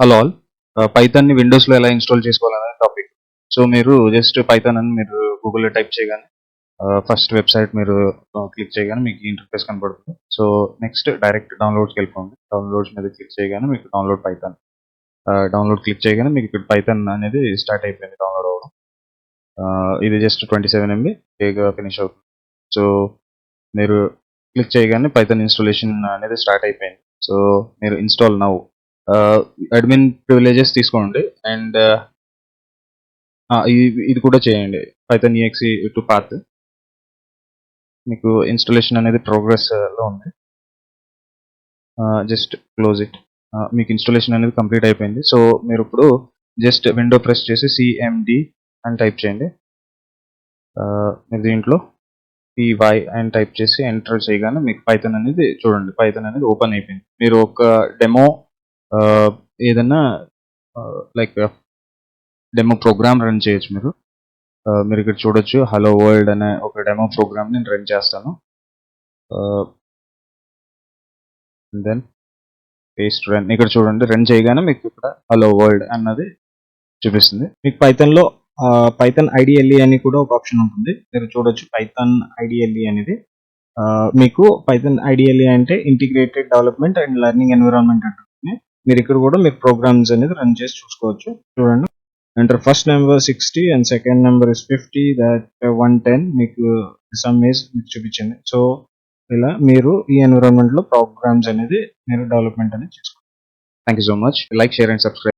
Hello all పైథాన్ని విండోస్లో ఎలా install చేసుకోవాలనే topic so మీరు జస్ట్ పైథాన్ అని మీరు గూగుల్లో టైప్ చేయగానే uh, ఫస్ట్ వెబ్సైట్ మీరు uh, క్లిక్ చేయగానే మీకు ఇంటర్ఫేస్ కనబడుతుంది. సో నెక్స్ట్ డైరెక్ట్ డౌన్లోడ్స్కి వెళ్ళిపోండి. డౌన్లోడ్స్ మీద క్లిక్ చేయగానే మీకు డౌన్లోడ్ పైథాన్ డౌన్లోడ్ క్లిక్ చేయగానే మీకు ఇక్కడ పైథాన్ అనేది స్టార్ట్ అయిపోయింది డౌన్లోడ్ అవ్వడం. Uh, ఇది జస్ట్ ట్వంటీ సెవెన్ ఎంబీ బేగా ఫినిష్ అవుతుంది. సో మీరు క్లిక్ చేయగానే పైథాన్ ఇన్స్టాలేషన్ అనేది స్టార్ట్ అయిపోయింది. సో మీరు ఇన్స్టాల్ నవ్వు అడ్మిన్ ప్రివిలేజెస్ తీసుకోండి అండ్ ఇది కూడా చేయండి. పైథాన్ ఈఎక్సి టు పాత్ మీకు ఇన్స్టలేషన్ అనేది ప్రోగ్రెస్లో ఉంది. జస్ట్ క్లోజ్ ఇట్ మీకు ఇన్స్టలేషన్ అనేది కంప్లీట్ అయిపోయింది. సో మీరు ఇప్పుడు జస్ట్ విండో ప్రెస్ చేసి సిఎండి అని టైప్ చేయండి. మీరు దీంట్లో పివై అని టైప్ చేసి ఎంటర్ చేయగానే మీకు పైథాన్ అనేది చూడండి. పైథాన్ అనేది ఓపెన్ అయిపోయింది. మీరు ఒక డెమో ఏదైనా లైక్ డెమో ప్రోగ్రామ్ రన్ చేయొచ్చు మీరు. మీరు ఇక్కడ చూడొచ్చు హలో వరల్డ్ అనే ఒక డెమో ప్రోగ్రామ్ నేను రన్ చేస్తాను. దెన్ పేస్ట్ రన్ ఇక్కడ చూడండి రన్ చేయగానే మీకు ఇక్కడ హలో వరల్డ్ అన్నది చూపిస్తుంది. మీకు పైథాన్లో పైథాన్ ఐడిఎల్ఈ అని కూడా ఒక ఆప్షన్ ఉంటుంది. మీరు చూడొచ్చు పైథాన్ ఐడిఎల్ఈ అనేది. మీకు పైథాన్ ఐడిఎల్ఈ అంటే integrated development and learning environment అంటుంది. మీరు ఇక్కడ కూడా మీకు ప్రోగ్రామ్స్ అనేది రన్ చేసి చూసుకోవచ్చు. చూడండి. Enter first number sixty and second number is fifty that one ten మీకు సమ్ ఏజ్ మీకు చూపించింది. సో ఇలా మీరు ఈ ఎన్విరాన్మెంట్లో ప్రోగ్రామ్స్ అనేది మీరు డెవలప్మెంట్ అనేది చేసుకోవాలి thank you so much like share and subscribe